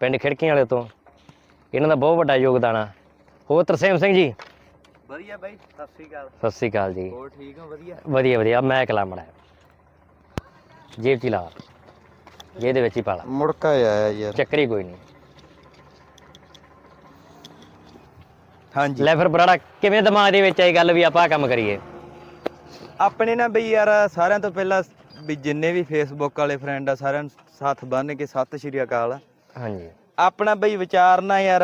ਪਿੰਡ ਖਿੜਕੀਆਂ ਵਾਲੇ ਤੋਂ। ਇਹਨਾਂ ਦਾ ਬਹੁਤ ਵੱਡਾ ਯੋਗਦਾਨ ਆ। ਹੋਰ ਤਰਸੇਮ ਸਿੰਘ ਜੀ? ਵਧੀਆ ਬਾਈ ਸਤਿ ਸ੍ਰੀ ਅਕਾਲ। ਸਤਿ ਸ੍ਰੀ ਅਕਾਲ ਜੀ। ਹੋਰ ਠੀਕ ਹੋ? ਵਧੀਆ? ਵਧੀਆ ਵਧੀਆ। ਮੈਂ ਕਲਾ ਮੜਾ ਜੇਬ ਚ ਹੀ ਲਾ। ਜਿਹਦੇ ਵਿੱਚ ਹੀ ਪਾ ਲਾ। ਮੁੜਕਾ ਆਇਆ ਯਾਰ। ਚੱਕਰੀ ਕੋਈ ਨਹੀਂ। ਹਾਂਜੀ। ਲੈ ਫਿਰ ਬਰਾੜਾ ਕਿਵੇਂ ਦਿਮਾਗ ਦੇ ਵਿੱਚ ਆਈ ਗੱਲ ਵੀ ਆਪਾਂ ਕੰਮ ਕਰੀਏ? ਆਪਣੇ ਨਾ ਬਈ ਯਾਰ ਸਾਰਿਆਂ ਤੋਂ ਪਹਿਲਾਂ ਵੀ ਜਿੰਨੇ ਵੀ ਫੇਸਬੁੱਕ ਵਾਲੇ ਫਰੈਂਡ ਆ ਸਾਰਿਆਂ ਨੂੰ ਸਾਥ ਬੰਨ ਕੇ ਸਤਿ ਸ਼੍ਰੀ ਅਕਾਲ। ਹਾਂਜੀ। ਆਪਣਾ ਬਈ ਵਿਚਾਰ ਨਾ ਯਾਰ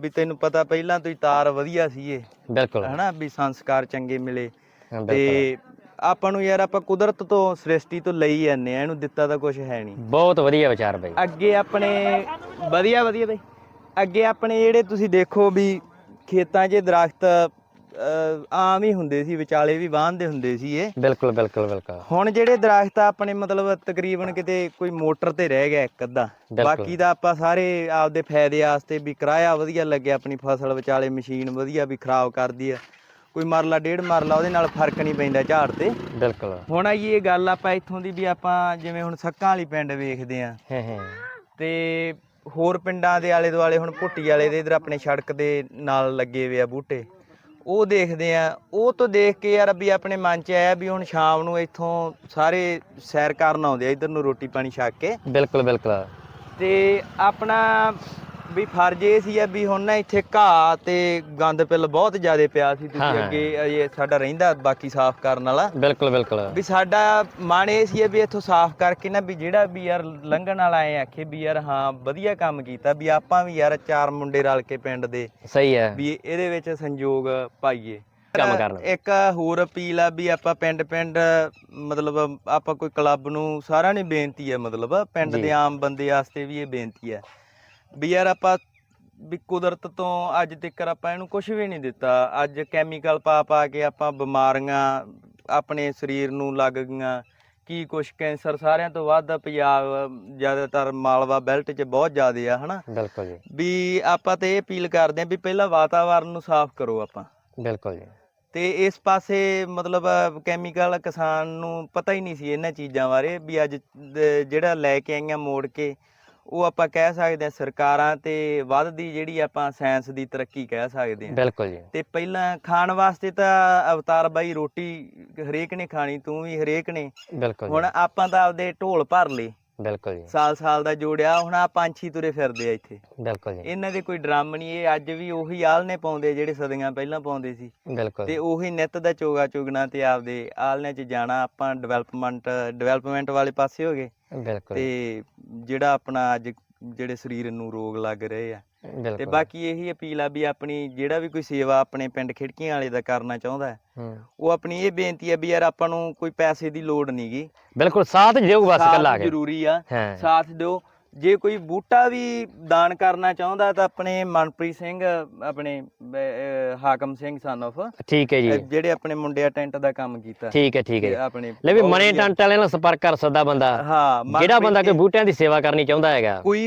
ਵੀ ਤੈਨੂੰ ਪਤਾ ਪਹਿਲਾਂ ਤੋਂ ਹੀ ਤਾਰ ਵਧੀਆ ਸੀ ਇਹ ਬਿਲਕੁਲ। ਹਨਾ ਵੀ ਸੰਸਕਾਰ ਚੰਗੇ ਮਿਲੇ। ਤੇ ਆਪਾਂ ਨੂੰ ਯਾਰ ਆਪਾਂ ਕੁਦਰਤ ਤੋਂ ਸ੍ਰਿਸ਼ਟੀ ਤੋਂ ਲਈ ਜਾਂਦੇ ਆ ਇਹਨੂੰ ਦਿੱਤਾ ਤਾਂ ਕੁਝ ਹੈ ਨਹੀਂ। ਬਹੁਤ ਵਧੀਆ ਵਿਚਾਰ ਬਈ। ਅੱਗੇ ਆਪਣੇ ਵਧੀਆ ਵਧੀਆ ਬਈ। ਅੱਗੇ ਆਪਣੇ ਜਿਹੜੇ ਤੁਸੀਂ ਦੇਖੋ ਵੀ ਖੇਤਾਂ 'ਚ ਦਰਖਤ ਆਮ ਹੀ ਹੁੰਦੇ ਸੀ ਵਿਚਾਲੇ ਵੀ ਬਾਂਹਦੇ ਹੁੰਦੇ ਸੀ ਇਹ ਬਿਲਕੁਲ ਬਿਲਕੁਲ ਬਿਲਕੁਲ। ਹੁਣ ਜਿਹੜੇ ਦਰਖਤ ਆ ਆਪਣੇ ਮਤਲਬ ਤਕਰੀਬਨ ਕਿਤੇ ਕੋਈ ਮੋਟਰ ਤੇ ਰਹਿ ਗਿਆ ਇੱਕ ਅੱਧਾ। ਬਾਕੀ ਦਾ ਆਪਾਂ ਸਾਰੇ ਆਪਦੇ ਫਾਇਦੇ ਵਾਸਤੇ ਵੀ ਕਿਰਾਇਆ ਵਧੀਆ ਲੱਗਿਆ ਆਪਣੀ ਫਸਲ ਵਿਚਾਲੇ ਮਸ਼ੀਨ ਵਧੀਆ ਵੀ ਖਰਾਬ ਕਰਦੀ ਆ। ਕੋਈ ਮਰਲਾ ਡੇਢ ਮਰਲਾ ਉਹਦੇ ਨਾਲ ਫ਼ਰਕ ਨਹੀਂ ਪੈਂਦਾ ਝਾੜ ਤੇ। ਬਿਲਕੁਲ। ਹੁਣ ਆਈ ਇਹ ਗੱਲ ਆਪਾਂ ਇੱਥੋਂ ਦੀ ਵੀ ਆਪਾਂ ਜਿਵੇਂ ਹੁਣ ਸੱਕਾਂ ਵਾਲੀ ਪਿੰਡ ਵੇਖਦੇ ਆ। ਤੇ ਹੋਰ ਪਿੰਡਾਂ ਦੇ ਆਲੇ ਦੁਆਲੇ ਹੁਣ ਭੁੱਟੀ ਵਾਲੇ ਦੇ ਇਧਰ ਆਪਣੇ ਸੜਕ ਦੇ ਨਾਲ ਲੱਗੇ ਹੋਏ ਆ ਬੂਟੇ। ਉਹ ਦੇਖਦੇ ਆ। ਉਹ ਤੋਂ ਦੇਖ ਕੇ ਯਾਰ ਵੀ ਆਪਣੇ ਮਨ 'ਚ ਆਇਆ ਵੀ ਹੁਣ ਸ਼ਾਮ ਨੂੰ ਇੱਥੋਂ ਸਾਰੇ ਸੈਰ ਕਰਨ ਆਉਂਦੇ ਆ ਇਧਰ ਨੂੰ ਰੋਟੀ ਪਾਣੀ ਛਕ ਕੇ। ਬਿਲਕੁਲ ਬਿਲਕੁਲ। ਤੇ ਆਪਣਾ ਵੀ ਫਰਜ਼ ਇਹ ਸੀ ਆ ਵੀ ਹੁਣ ਨਾ ਇੱਥੇ ਘਾਹ ਤੇ ਗੰਦ ਪਿੱਲ ਬਹੁਤ ਜ਼ਿਆਦਾ ਪਿਆ ਸੀ ਤੁਸੀਂ ਹਾਂ। ਅੱਗੇ ਇਹ ਸਾਡਾ ਰਹਿੰਦਾ ਬਾਕੀ ਸਾਫ਼ ਕਰਨ ਵਾਲਾ ਬਿਲਕੁਲ ਬਿਲਕੁਲ ਵੀ ਸਾਡਾ ਮਨ ਇਹ ਸੀ ਵੀ ਇੱਥੋਂ ਸਾਫ਼ ਕਰਕੇ ਨਾ ਵੀ ਜਿਹੜਾ ਵੀ ਯਾਰ ਲੰਘਣ ਵਾਲਾ ਐ ਆਖੇ ਵੀ ਯਾਰ ਹਾਂ ਵਧੀਆ ਕੰਮ ਕੀਤਾ ਵੀ ਆਪਾਂ ਵੀ ਯਾਰ ਚਾਰ ਮੁੰਡੇ ਰਲ ਕੇ ਪਿੰਡ ਦੇ ਸਹੀ ਹੈ ਵੀ ਇਹਦੇ ਵਿੱਚ ਸੰਯੋਗ ਪਾਈਏ ਕੰਮ ਕਰਨਾ। ਇੱਕ ਹੋਰ ਅਪੀਲ ਆ ਵੀ ਆਪਾਂ ਪਿੰਡ ਪਿੰਡ ਮਤਲਬ ਆਪਾਂ ਕੋਈ ਕਲੱਬ ਨੂੰ ਸਾਰਿਆਂ ਨੂੰ ਬੇਨਤੀ ਹੈ ਮਤਲਬ ਪਿੰਡ ਜੀ। ਦੇ ਆਮ ਬੰਦੇ ਵਾਸਤੇ ਵੀ ਇਹ ਬੇਨਤੀ ਹੈ ਵੀ ਯਾਰ ਆਪਾਂ ਵੀ ਕੁਦਰਤ ਤੋਂ ਅੱਜ ਤੱਕ ਆਪਾਂ ਇਹਨੂੰ ਕੁਝ ਵੀ ਨਹੀਂ ਦਿੱਤਾ। ਅੱਜ ਕੈਮੀਕਲ ਪਾ ਪਾ ਕੇ ਆਪਾਂ ਬਿਮਾਰੀਆਂ ਆਪਣੇ ਸਰੀਰ ਨੂੰ ਲੱਗ ਗਈਆਂ। ਕੀ ਕੁਛ ਕੈਂਸਰ ਸਾਰਿਆਂ ਤੋਂ ਵੱਧ ਪੰਜਾਬ ਜ਼ਿਆਦਾਤਰ ਮਾਲਵਾ ਬੈਲਟ 'ਚ ਬਹੁਤ ਜ਼ਿਆਦੇ ਆ ਹਨਾ? ਬਿਲਕੁਲ ਜੀ। ਵੀ ਆਪਾਂ ਤੇ ਇਹ ਅਪੀਲ ਕਰਦੇ ਆਂ ਵੀ ਪਹਿਲਾਂ ਵਾਤਾਵਰਨ ਨੂੰ ਸਾਫ਼ ਕਰੋ ਆਪਾਂ। ਬਿਲਕੁਲ ਜੀ। ਤੇ ਇਸ ਪਾਸੇ ਮਤਲਬ ਕੈਮੀਕਲ ਕਿਸਾਨ ਨੂੰ ਪਤਾ ਹੀ ਨਹੀਂ ਸੀ ਇਹਨਾਂ ਚੀਜ਼ਾਂ ਬਾਰੇ ਵੀ ਅੱਜ ਜਿਹੜਾ ਲੈ ਕੇ ਆਈਆਂ ਮੋੜ ਕੇ ਉਹ ਆਪਾਂ ਕਹਿ ਸਕਦੇ ਹਾਂ ਸਰਕਾਰਾਂ ਤੇ ਵੱਧਦੀ ਜਿਹੜੀ ਆਪਾਂ ਸਾਇੰਸ ਦੀ ਤਰੱਕੀ ਕਹਿ ਸਕਦੇ ਹਾਂ। ਬਿਲਕੁਲ ਜੀ। ਤੇ ਪਹਿਲਾਂ ਖਾਣ ਵਾਸਤੇ ਤਾਂ ਅਵਤਾਰ ਬਾਈ ਰੋਟੀ ਹਰੇਕ ਨੇ ਖਾਣੀ ਤੂੰ ਵੀ ਹਰੇਕ ਨੇ। ਬਿਲਕੁਲ ਹੁਣ ਆਪਾਂ ਤਾਂ ਆਪਦੇ ਢੋਲ ਭਰ ਲਏ। ਬਿਲਕੁਲ ਜੀ। ਸਾਲ ਸਾਲ ਦਾ ਜੋੜਿਆ ਹੁਣ ਆ ਪੰਛੀ ਤੁਰੇ ਫਿਰਦੇ ਆ ਇੱਥੇ। ਬਿਲਕੁਲ ਜੀ। ਇਹਨਾਂ ਦੇ ਕੋਈ ਡਰਮ ਨਹੀਂ ਇਹ ਅੱਜ ਵੀ ਉਹੀ ਆਲਨੇ ਪਾਉਂਦੇ ਜਿਹੜੇ ਸਦੀਆਂ ਪਹਿਲਾਂ ਪਾਉਂਦੇ ਸੀ। ਬਿਲਕੁਲ। ਤੇ ਉਹੀ ਨਿੱਤ ਦਾ ਚੋਗਾ ਚੁਗਣਾ ਤੇ ਆਪਦੇ ਆਲਨੇ 'ਚ ਜਾਣਾ ਆਪਾਂ ਡਿਵੈਲਪਮੈਂਟ ਡਿਵੈਲਪਮੈਂਟ ਵਾਲੇ ਪਾਸੇ ਹੋ ਗਏ। ਬਿਲਕੁਲ। ਤੇ ਜਿਹੜਾ ਆਪਣਾ ਅੱਜ ਜਿਹੜੇ ਸਰੀਰ ਨੂੰ ਰੋਗ ਲੱਗ ਰਹੇ ਆ ਤੇ ਬਾਕੀ ਇਹੀ ਅਪੀਲ ਆ ਵੀ ਆਪਣੀ ਜਿਹੜਾ ਵੀ ਕੋਈ ਸੇਵਾ ਆਪਣੇ ਪਿੰਡ ਖਿੜਕੀਆਂ ਵਾਲੇ ਦਾ ਕਰਨਾ ਚਾਹੁੰਦਾ ਹੈ ਉਹ ਆਪਣੀ ਇਹ ਬੇਨਤੀ ਹੈ ਵੀ ਯਾਰ ਆਪਾਂ ਨੂੰ ਕੋਈ ਪੈਸੇ ਦੀ ਲੋੜ ਨਹੀਂਗੀ ਬਿਲਕੁਲ ਸਾਥ ਦਿਓ ਬਸ ਕੱਲਾ ਕੇ। ਜ਼ਰੂਰੀ ਆ ਸਾਥ ਦਿਓ। ਜੇ ਕੋਈ ਬੂਟਾ ਵੀ ਦਾਨ ਕਰਨਾ ਚਾਹੁੰਦਾ ਤਾਂ ਆਪਣੇ ਮਨਪ੍ਰੀਤ ਸਿੰਘ ਆਪਣੇ ਹਾਕਮ ਸਿੰਘ ਸਨ of ਠੀਕ ਹੈ ਜੀ। ਜਿਹੜੇ ਆਪਣੇ ਮੁੰਡਿਆ ਟੈਂਟ ਦਾ ਕੰਮ ਕੀਤਾ। ਠੀਕ ਹੈ ਠੀਕ ਹੈ। ਆਪਣੇ ਲੈ ਵੀ ਮਨੇ। ਟੰਟ ਵਾਲਿਆਂ ਨਾਲ ਸੰਪਰਕ ਕਰ ਸਕਦਾ ਬੰਦਾ। ਹਾਂ ਜਿਹੜਾ ਬੰਦਾ ਕੋਈ ਬੂਟਿਆਂ ਦੀ ਸੇਵਾ ਕਰਨੀ ਚਾਹੁੰਦਾ ਹੈਗਾ। ਕੋਈ